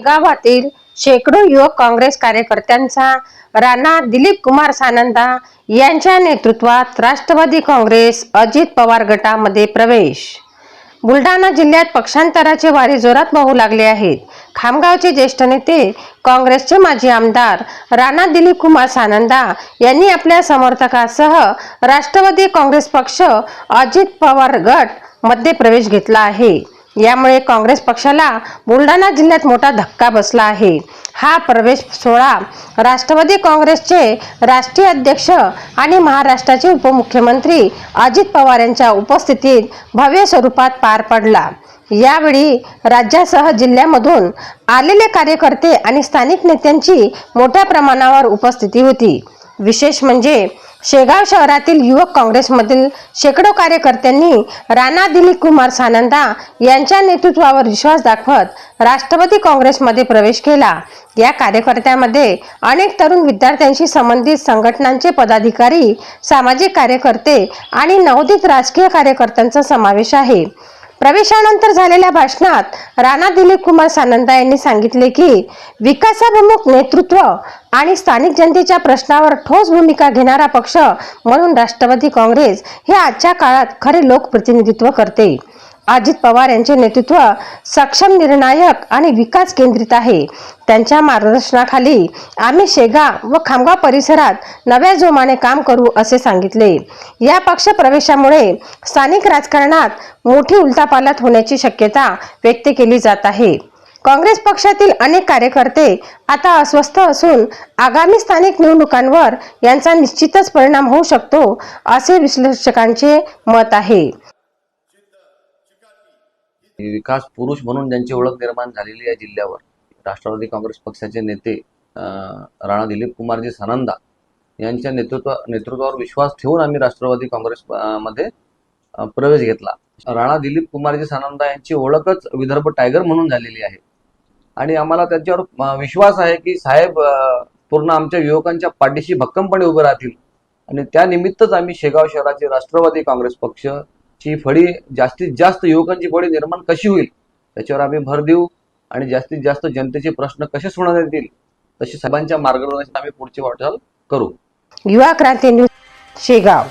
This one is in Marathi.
गावातील शेकडो युवक काँग्रेस कार्यकर्त्यांचा राणा दिलीप कुमार सानंदा यांच्या नेतृत्वात राष्ट्रवादी काँग्रेस अजित पवार गटामध्ये प्रवेश. बुलढाणा जिल्ह्यात पक्षांतराचे वारे जोरात वाहू लागले आहेत. खामगावचे ज्येष्ठ नेते काँग्रेसचे माजी आमदार राणा दिलीप कुमार सानंदा यांनी आपल्या समर्थकासह राष्ट्रवादी काँग्रेस पक्ष अजित पवार गटमध्ये प्रवेश घेतला आहे. यामुळे काँग्रेस पक्षाला बुलढाणा जिल्ह्यात मोठा धक्का बसला आहे. हा प्रवेश सोहळा राष्ट्रवादी काँग्रेसचे राष्ट्रीय अध्यक्ष आणि महाराष्ट्राचे उपमुख्यमंत्री अजित पवार यांच्या उपस्थितीत भव्य स्वरूपात पार पडला. यावेळी राज्यासह जिल्ह्यामधून आलेले कार्यकर्ते आणि स्थानिक नेत्यांची मोठ्या प्रमाणावर उपस्थिती होती. विशेष म्हणजे शेगाव शहरातील युवक काँग्रेसमधील शेकडो कार्यकर्त्यांनी राणा दिलीप कुमार सानंदा यांच्या नेतृत्वावर विश्वास दाखवत राष्ट्रवादी काँग्रेसमध्ये प्रवेश केला. या कार्यकर्त्यामध्ये अनेक तरुण विद्यार्थ्यांशी संबंधित संघटनांचे पदाधिकारी सामाजिक कार्यकर्ते आणि नवोदित राजकीय कार्यकर्त्यांचा समावेश आहे. प्रवेशानंतर झालेल्या भाषणात राणा दिलीप कुमार सानंदा यांनी सांगितले की विकासाभिमुख नेतृत्व आणि स्थानिक जनतेच्या प्रश्नावर ठोस भूमिका घेणारा पक्ष म्हणून राष्ट्रवादी काँग्रेस हे आजच्या काळात खरे लोकप्रतिनिधित्व करते. अजित पवार यांचे नेतृत्व सक्षम निर्णायक आणि विकास केंद्रित आहे. त्यांच्या मार्गदर्शनाखाली आम्ही शेगाव व खामगाव परिसरात नव्या जोमाने काम करू असे सांगितले. या पक्ष प्रवेशामुळे स्थानिक राजकारणात मोठी उलटापालट होण्याची शक्यता व्यक्त केली जात आहे. काँग्रेस पक्षातील अनेक कार्यकर्ते आता अस्वस्थ असून आगामी स्थानिक निवडणुकांवर यांचा निश्चितच परिणाम होऊ शकतो असे विश्लेषकांचे मत आहे. विकास पुरुष म्हणून ज्यांची ओळख निर्माण झालेली आहे जिल्ह्यावर. राष्ट्रवादी काँग्रेस पक्षाचे नेते राणा दिलीप कुमारजी सानंदा यांच्या नेतृत्व नेतृत्वावर विश्वास ठेवून आम्ही राष्ट्रवादी काँग्रेस मध्ये प्रवेश घेतला. राणा दिलीप कुमारजी सानंदा यांची ओळखच विदर्भ टायगर म्हणून झालेली आहे. आणि आम्हाला त्यांच्यावर विश्वास आहे की साहेब पूर्ण आमच्या युवकांच्या पाठीशी भक्कमपणे उभे राहतील. आणि त्यानिमित्तच आम्ही शेगाव शहराचे राष्ट्रवादी काँग्रेस पक्ष ची फळी जास्तीत जास्त युवकांची फळी निर्माण कशी होईल? त्याच्यावर आम्ही भर देऊ आणि जास्तीत जास्त जनतेचे प्रश्न कसे सोडवण्यात येतील? तशी साहेबांच्या मार्गदर्शनात आम्ही पुढची वाटचाल करू. युवा क्रांती न्यूज शेगाव.